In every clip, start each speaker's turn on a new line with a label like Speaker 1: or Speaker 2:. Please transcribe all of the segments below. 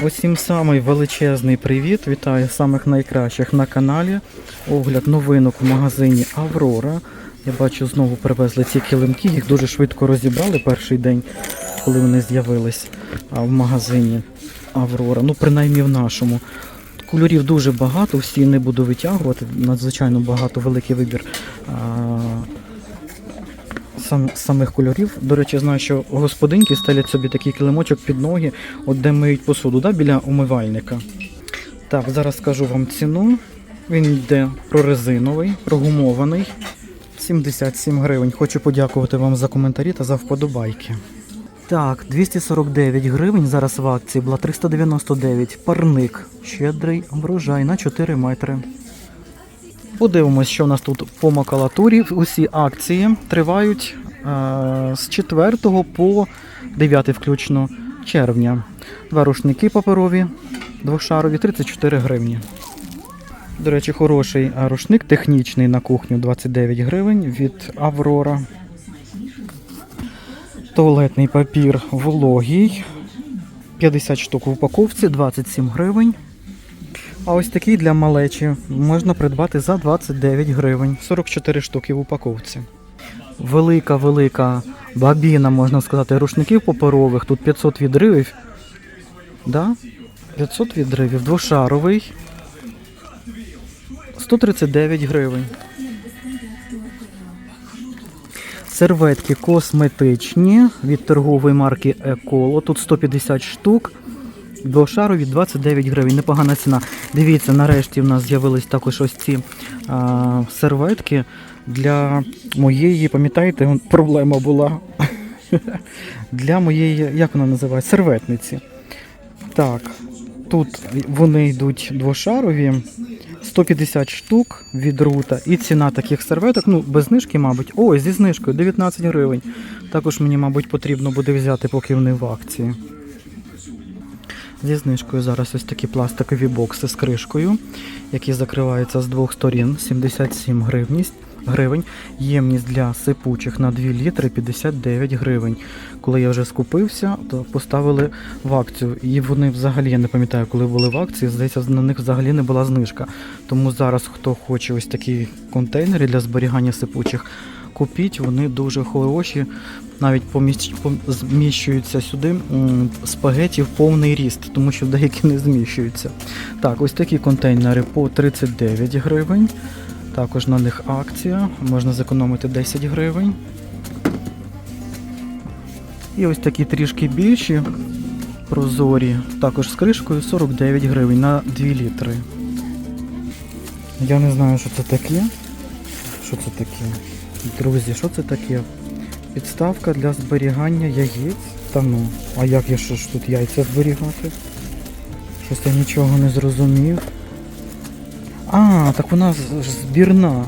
Speaker 1: Усім самий величезний привіт. Вітаю самих найкращих на каналі. Огляд новинок в магазині Аврора. Я бачу, знову привезли ці килимки. Їх дуже швидко розібрали перший день, коли вони з'явились в магазині Аврора. Ну, принаймні в нашому. Кольорів дуже багато, всі не буду витягувати. Надзвичайно багато, великий вибір. Сам, самих кольорів. До речі, знаю, що господинки стелять собі такий килимочок під ноги, от де миють посуду, да, біля умивальника. Так, зараз скажу вам ціну. Він йде прорезиновий, прогумований. 77 гривень. Хочу подякувати вам за коментарі та за вподобайки. Так, 249 гривень зараз в акції була 399. Парник. Щедрий врожай на 4 метри. Подивимось, що в нас тут по макулатурі. Усі акції тривають е, з 4 по 9 включно червня. Два рушники паперові, двошарові, 34 гривні. До речі, хороший е, рушник технічний на кухню 29 гривень від Аврора. Туалетний папір вологий. 50 штук в упаковці, 27 гривень. А ось такий для малечі можна придбати за 29 гривень. 44 штуки в упаковці. Велика, велика бабіна, можна сказати, рушників паперових. Тут 500 відривів. Да? 500 відривів. Двошаровий. 139 гривень. Серветки косметичні від торгової марки Еколо. Тут 150 штук. Двошарові 29 гривень, непогана ціна. Дивіться, нарешті в нас з'явились також ось ці а, серветки для моєї, пам'ятаєте, проблема була для моєї, як вона називається, серветниці. Так, тут вони йдуть двошарові, 150 штук від рута. І ціна таких серветок, ну, без знижки, мабуть. Ой, зі знижкою 19 гривень. Також мені, мабуть, потрібно буде взяти, поки вони в акції. Зі знижкою зараз ось такі пластикові бокси з кришкою, які закриваються з двох сторін. 77 гривність, гривень. Ємність для сипучих на 2 літри 59 гривень. Коли я вже скупився, то поставили в акцію. І вони взагалі, я не пам'ятаю, коли були в акції, здається, на них взагалі не була знижка. Тому зараз, хто хоче ось такі контейнери для зберігання сипучих, купіть, вони дуже хороші. Навіть поміщ- пом- зміщуються сюди спагеті в повний ріст, тому що деякі не зміщуються. Так, ось такі контейнери по 39 гривень. Також на них акція, можна зекономити 10 гривень. І ось такі трішки більші, прозорі, також з кришкою 49 гривень на 2 літри. Я не знаю, що це таке. Що це таке? Друзі, що це таке? Підставка для зберігання яєць. Та ну, а як я що ж тут яйця зберігати? Щось я нічого не зрозумів. А, так вона збірна.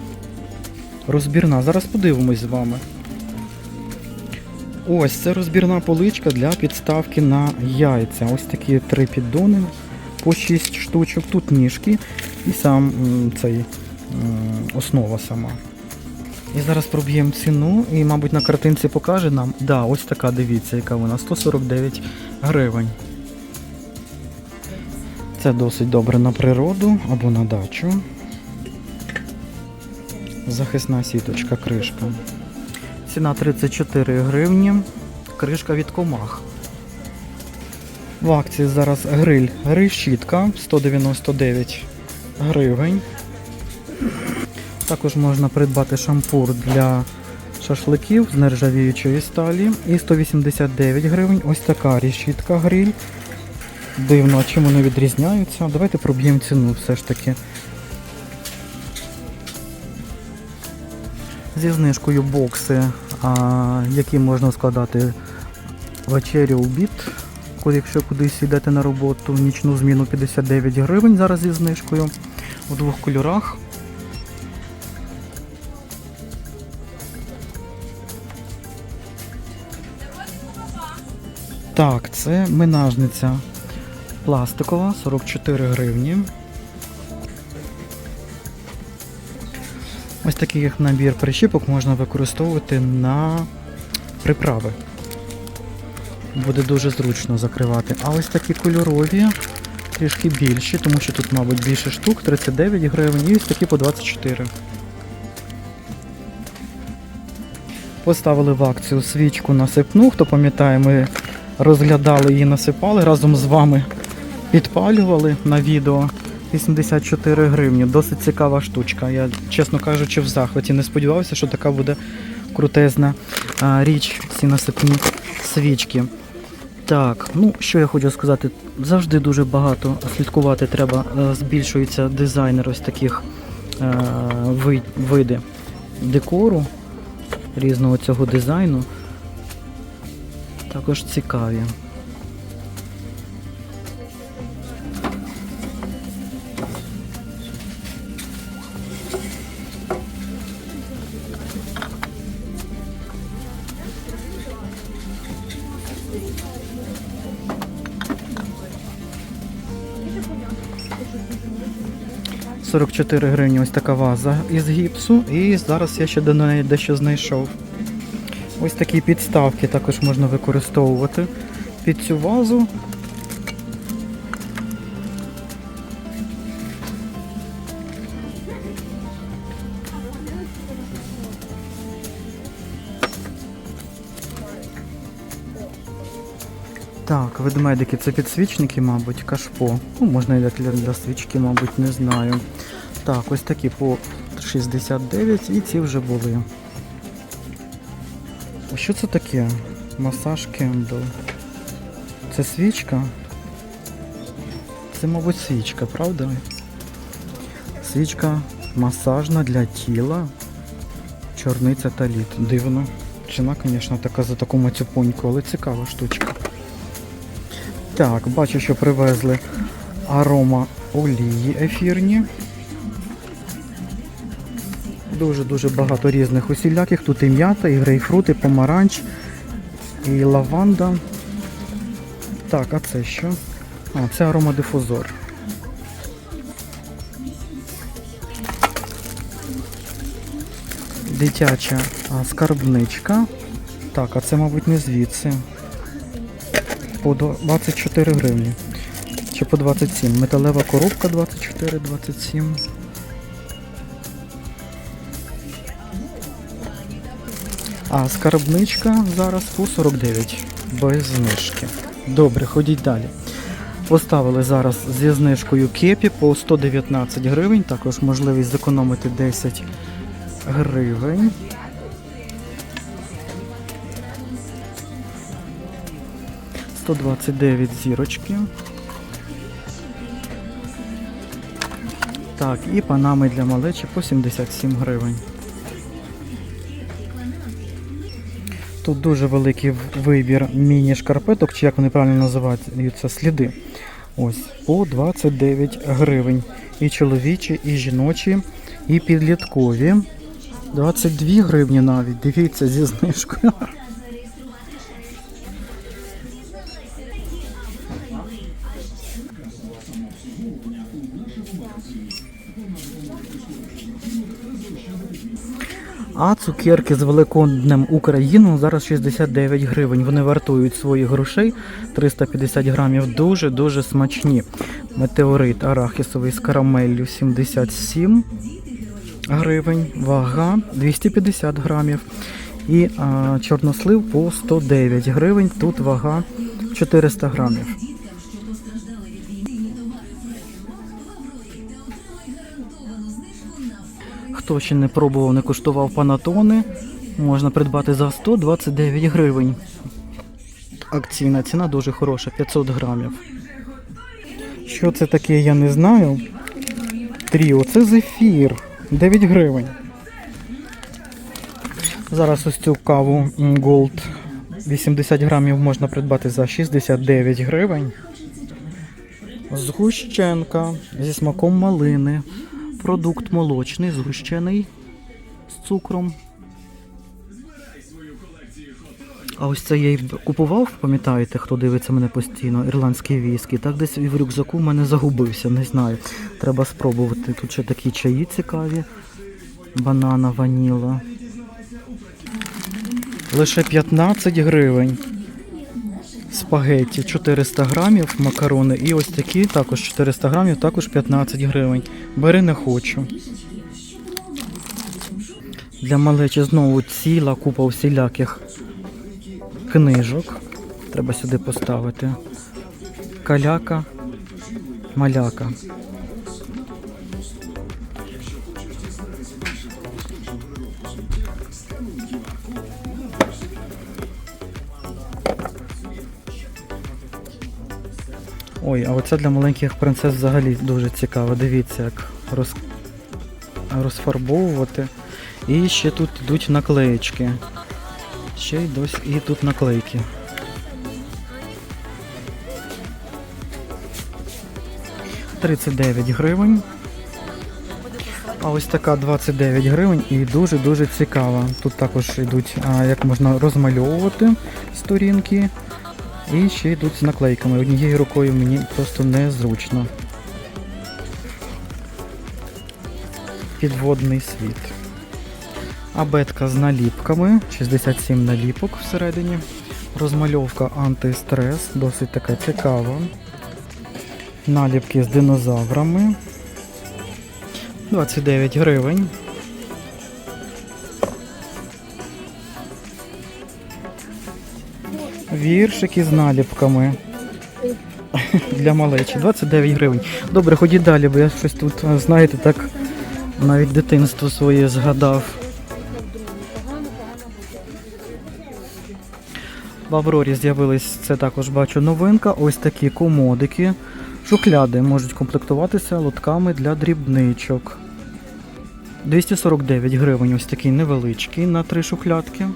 Speaker 1: Розбірна. Зараз подивимось з вами. Ось це розбірна поличка для підставки на яйця. Ось такі три піддони по 6 штучок. Тут ніжки і сам цей основа сама. І зараз проб'ємо ціну і, мабуть, на картинці покаже нам. Да, ось така, дивіться, яка вона 149 гривень. Це досить добре на природу або на дачу. Захисна сіточка, кришка. Ціна 34 гривні. Кришка від комах. В акції зараз гриль. Щітка 199 гривень. Також можна придбати шампур для шашликів з нержавіючої сталі. І 189 гривень. Ось така решітка гриль. Дивно, чим вони відрізняються. Давайте проб'ємо ціну все ж таки. Зі знижкою бокси, які можна складати вечерю обід, якщо кудись йдете на роботу, нічну зміну 59 гривень зараз зі знижкою у двох кольорах. Так, це минажниця пластикова, 44 гривні. Ось такий набір прищіпок можна використовувати на приправи. Буде дуже зручно закривати. А ось такі кольорові, трішки більші, тому що тут, мабуть, більше штук, 39 гривень, і ось такі по 24. Поставили в акцію свічку насипну. Хто пам'ятає, ми розглядали її, насипали разом з вами. Підпалювали на відео 84 гривні. Досить цікава штучка. Я, чесно кажучи, в захваті не сподівався, що така буде крутезна річ, ці насипні свічки. Так, ну що я хочу сказати, завжди дуже багато слідкувати треба. Е, Збільшується дизайнер ось таких е, ви- види декору різного цього дизайну. Також цікаві. – 44 гривні ось така ваза із гіпсу. І зараз я ще до неї дещо знайшов. Ось такі підставки також можна використовувати під цю вазу. Так, ведмедики це підсвічники, мабуть, кашпо. Ну, можна і для, для свічки, мабуть, не знаю. Так, ось такі по 69 і ці вже були. А що це таке? Масаж кендл. Це свічка? Це, мабуть, свічка, правда? Свічка масажна для тіла. Чорниця та лід. Дивно. Ціна, звісно, така за таку мацюпоньку, але цікава штучка. Так, бачу, що привезли арома олії ефірні. Дуже-дуже багато різних усіляких. Тут і м'ята, і грейпфрут, і помаранч, і лаванда. Так, а це що? А, це аромадифузор. Дитяча а, скарбничка. Так, а це, мабуть, не звідси. По 24 гривні. Чи по 27. Металева коробка 24-27. А скарбничка зараз по 49 без знижки. Добре, ходіть далі. Поставили зараз зі знижкою кепі по 119 гривень, також можливість зекономити 10 гривень. – 129 зірочки. Так, і панами для малечі по 77 гривень. Тут дуже великий вибір міні-шкарпеток, чи як вони правильно називаються, сліди. Ось, по 29 гривень. І чоловічі, і жіночі, і підліткові. 22 гривні навіть. Дивіться зі знижкою. А цукерки з Великоднем Україну зараз 69 гривень. Вони вартують своїх грошей 350 грамів. Дуже-дуже смачні. Метеорит арахісовий з карамеллю 77 гривень. Вага 250 грамів. І а, чорнослив по 109 гривень. Тут вага 400 грамів. Хто ще не пробував, не куштував панатони, можна придбати за 129 гривень. Акційна ціна дуже хороша, 500 грамів. Що це таке, я не знаю. Тріо, це зефір. 9 гривень. Зараз ось цю каву Gold 80 грамів можна придбати за 69 гривень. Згущенка зі смаком малини. Продукт молочний, згущений з цукром. А ось це я й купував, пам'ятаєте, хто дивиться мене постійно, ірландський віскі. Так десь і в рюкзаку в мене загубився, не знаю. Треба спробувати. Тут ще такі чаї цікаві. Банана, ваніла. Лише 15 гривень. Спагетті 400 грамів, макарони. І ось такі також 400 грамів, також 15 гривень. Бери не хочу. Для малечі знову ціла купа всіляких книжок. Треба сюди поставити. Каляка, маляка. Ой, а оце для маленьких принцес взагалі дуже цікаво. Дивіться, як роз... розфарбовувати. І ще тут йдуть наклеєчки. Ще й досі і тут наклейки. Тридцять дев'ять гривень. А ось така 29 гривень і дуже-дуже цікава. Тут також йдуть, як можна розмальовувати сторінки. І ще йдуть з наклейками. Однією рукою мені просто незручно. Підводний світ. Абетка з наліпками, 67 наліпок всередині. Розмальовка антистрес, досить така цікава. Наліпки з динозаврами. 29 гривень. Віршики з наліпками. Для малечі. 29 гривень. Добре, ходіть далі, бо я щось тут, знаєте, так навіть дитинство своє згадав. В Аврорі з'явились, це також бачу новинка. Ось такі комодики. Шухляди можуть комплектуватися лотками для дрібничок. 249 гривень, ось такий невеличкий на три шухлядки.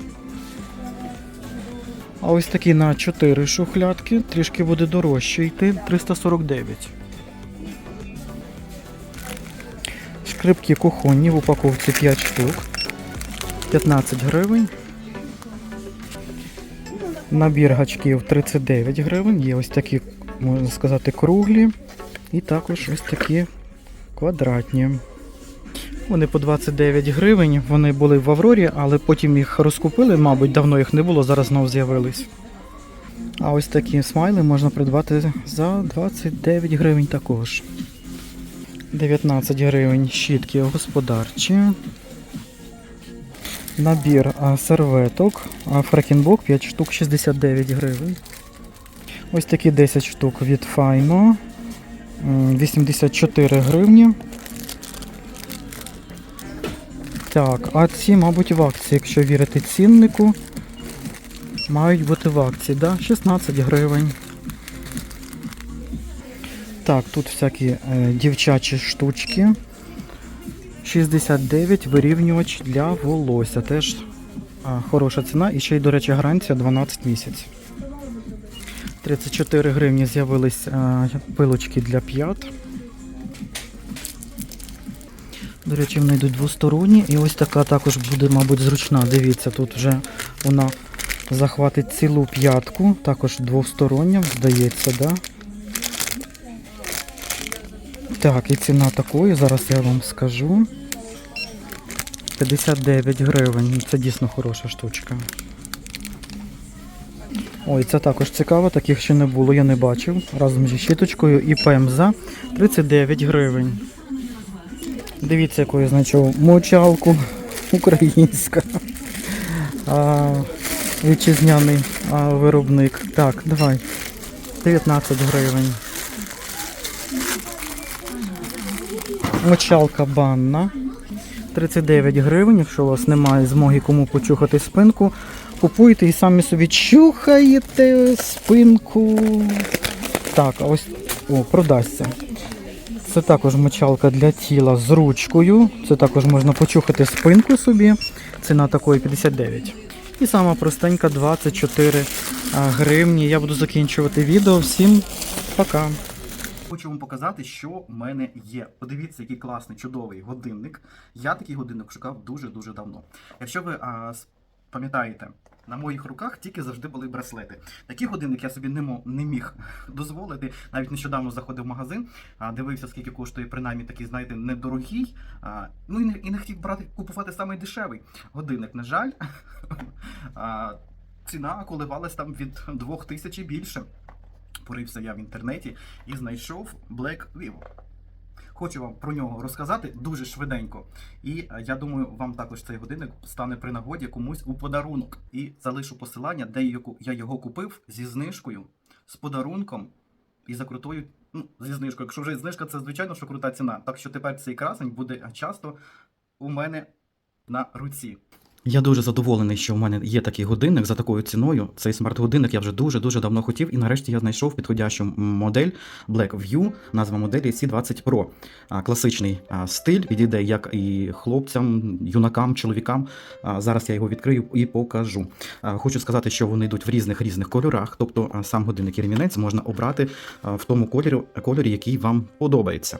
Speaker 1: А ось такий на 4 шухлядки, трішки буде дорожче йти 349. Шкрипки кухонні в упаковці 5 штук. 15 гривень. Набір гачків 39 гривень. Є ось такі, можна сказати, круглі. І також ось такі квадратні. Вони по 29 гривень. Вони були в Аврорі, але потім їх розкупили, мабуть, давно їх не було, зараз знов з'явились. А ось такі смайли можна придбати за 29 гривень також. 19 гривень щітки господарчі. Набір серветок. Фрекінбок 5 штук 69 гривень. Ось такі 10 штук від Файно. 84 гривні. Так, а ці, мабуть, в акції, якщо вірити ціннику. Мають бути в акції, да? 16 гривень. Так, тут всякі е, дівчачі штучки. 69 вирівнювач для волосся. Теж а, хороша ціна. І ще й, до речі, гарантія 12 місяців. 34 гривні з'явились е, пилочки для п'ят. До речі, вони йдуть двосторонні. І ось така також буде, мабуть, зручна. Дивіться, тут вже вона захватить цілу п'ятку. Також двостороння, здається, да? Так, і ціна такої, зараз я вам скажу. 59 гривень. Це дійсно хороша штучка. Ой, це також цікаво, таких ще не було, я не бачив. Разом зі щіточкою і ПМЗа 39 гривень. Дивіться, яку я знайшов мочалку українська. А, вітчизняний а, виробник. Так, давай. 19 гривень. Мочалка банна. 39 гривень, якщо у вас немає змоги кому почухати спинку, купуєте і самі собі чухаєте спинку. Так, а ось о, продасться. Це також мочалка для тіла з ручкою. Це також можна почухати спинку собі. Ціна такої 59. І сама простенька 24 гривні. Я буду закінчувати відео. Всім пока.
Speaker 2: Хочу вам показати, що в мене є. Подивіться, який класний, чудовий годинник. Я такий годинник шукав дуже-дуже давно. Якщо ви а, пам'ятаєте, на моїх руках тільки завжди були браслети. Такий годинник я собі не, не міг дозволити. Навіть нещодавно заходив в магазин, дивився, скільки коштує принаймні такий, знаєте, недорогий. Ну і не, і не хотів брати купувати самий дешевий годинник. На жаль, ціна коливалась там від 2000 і більше. Порився я в інтернеті і знайшов Black Vivo. Хочу вам про нього розказати дуже швиденько. І е, я думаю, вам також цей годинник стане при нагоді комусь у подарунок. І залишу посилання, де я його купив зі знижкою, з подарунком і за крутою. Ну, зі знижкою. Якщо вже знижка, це звичайно, що крута ціна. Так що тепер цей красень буде часто у мене на руці. Я дуже задоволений, що в мене є такий годинник за такою ціною. Цей смарт-годинник я вже дуже дуже давно хотів, і нарешті я знайшов підходящу модель Black View, назва моделі C20 Pro. Класичний стиль підійде як і хлопцям, юнакам, чоловікам. Зараз я його відкрию і покажу. Хочу сказати, що вони йдуть в різних різних кольорах, тобто сам годинник і ремінець можна обрати в тому кольорі, кольорі, який вам подобається.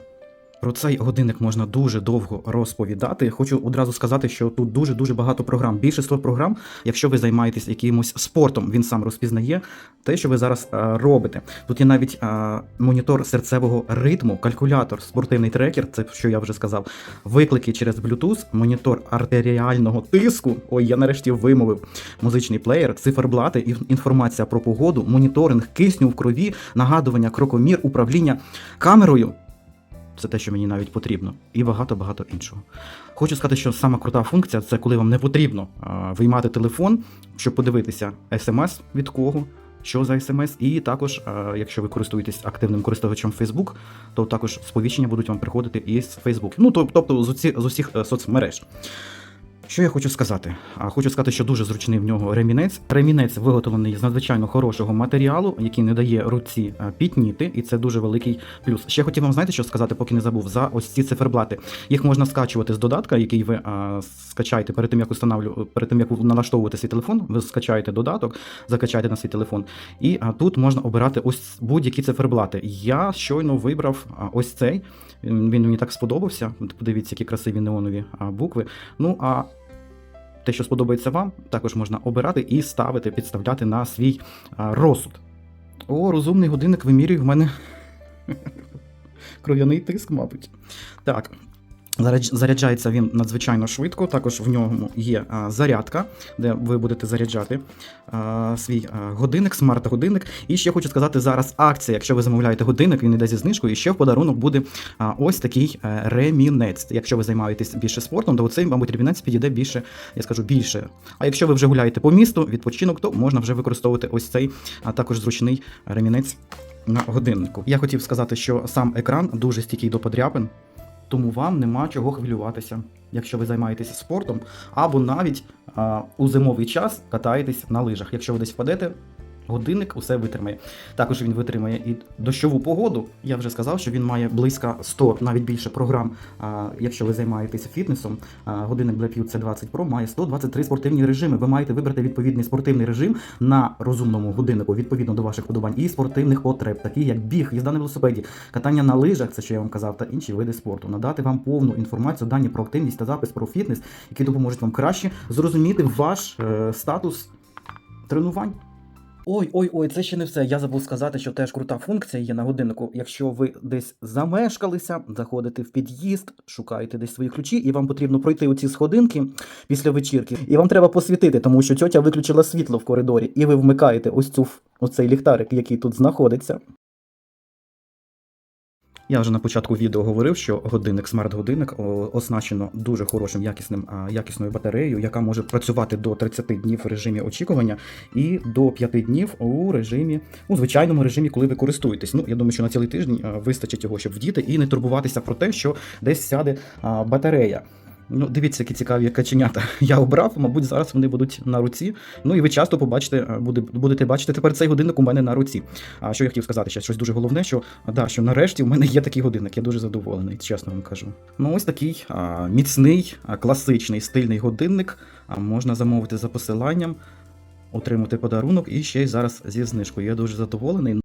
Speaker 2: Про цей годинник можна дуже довго розповідати. Хочу одразу сказати, що тут дуже дуже багато програм. Більше 100 програм. Якщо ви займаєтесь якимось спортом, він сам розпізнає те, що ви зараз е, робите. Тут є навіть е, монітор серцевого ритму, калькулятор, спортивний трекер, це що я вже сказав. Виклики через Bluetooth, монітор артеріального тиску. Ой, я нарешті вимовив. Музичний плеєр, циферблати, ін- інформація про погоду, моніторинг кисню в крові, нагадування, крокомір, управління камерою. Це те, що мені навіть потрібно, і багато-багато іншого. Хочу сказати, що сама крута функція це коли вам не потрібно виймати телефон, щоб подивитися смс від кого, що за смс, і також, якщо ви користуєтесь активним користувачем Facebook, то також сповіщення будуть вам приходити із Facebook. Ну, тобто з усіх е, соцмереж. Що я хочу сказати? А, Хочу сказати, що дуже зручний в нього ремінець. Ремінець виготовлений з надзвичайно хорошого матеріалу, який не дає руці е, пітніти, і це дуже великий плюс. Ще хотів вам знаєте, що сказати, поки не забув, за ось ці циферблати. Їх можна скачувати з додатка, який ви а, скачаєте перед тим, як устанавлю, перед тим, як ви налаштовуєте свій телефон. Ви скачаєте додаток, закачаєте на свій телефон, і а, тут можна обирати ось будь-які циферблати. Я щойно вибрав ось цей. Він мені так сподобався. Подивіться, які красиві неонові букви. Ну а те, що сподобається вам, також можна обирати і ставити, підставляти на свій розсуд. О, розумний годинник вимірює в мене кров'яний тиск, мабуть. Так. Зарядж- Заряджається він надзвичайно швидко. Також в ньому є зарядка, де ви будете заряджати свій годинник, смарт-годинник. І ще хочу сказати зараз акція. Якщо ви замовляєте годинник, він іде зі знижкою. І ще в подарунок буде ось такий е, ремінець. Якщо ви займаєтесь більше спортом, то цей, мабуть, ремінець підійде більше, я скажу більше. А якщо ви вже гуляєте по місту, відпочинок, то можна вже використовувати ось цей, також зручний ремінець на годиннику. Я хотів сказати, що сам екран дуже стійкий до подряпин, тому вам нема чого хвилюватися, якщо ви займаєтесь спортом, або навіть а, у зимовий час катаєтесь на лижах. Якщо ви десь впадете, годинник усе витримає. Також він витримає і дощову погоду. Я вже сказав, що він має близько 100, навіть більше програм. Якщо ви займаєтесь фітнесом, годинник Blackview C20 Pro має 123 спортивні режими. Ви маєте вибрати відповідний спортивний режим на розумному годиннику відповідно до ваших вподобань і спортивних потреб, такі як біг, їзда на велосипеді, катання на лижах, це що я вам казав, та інші види спорту. Надати вам повну інформацію, дані про активність та запис про фітнес, які допоможуть вам краще зрозуміти ваш е, статус тренувань. Ой, ой, ой, це ще не все. Я забув сказати, що теж крута функція є на годиннику. Якщо ви десь замешкалися, заходите в під'їзд, шукаєте десь свої ключі, і вам потрібно пройти оці сходинки після вечірки, і вам треба посвітити, тому що тьотя виключила світло в коридорі, і ви вмикаєте ось цю оцей ліхтарик, який тут знаходиться. Я вже на початку відео говорив, що годинник, смарт-годинник оснащено дуже хорошим якісним, якісною батареєю, яка може працювати до 30 днів в режимі очікування і до 5 днів у режимі, у звичайному режимі, коли ви користуєтесь. Ну, я думаю, що на цілий тиждень вистачить його, щоб вдіти і не турбуватися про те, що десь сяде батарея. Ну, дивіться, які цікаві каченята я обрав. Мабуть, зараз вони будуть на руці. Ну і ви часто побачите, буде, будете бачити тепер цей годинник у мене на руці. А що я хотів сказати, ще щось дуже головне, що да, що нарешті в мене є такий годинник. Я дуже задоволений, чесно вам кажу. Ну, ось такий а, міцний, а, класичний стильний годинник. А можна замовити за посиланням, отримати подарунок і ще й зараз зі знижкою. Я дуже задоволений.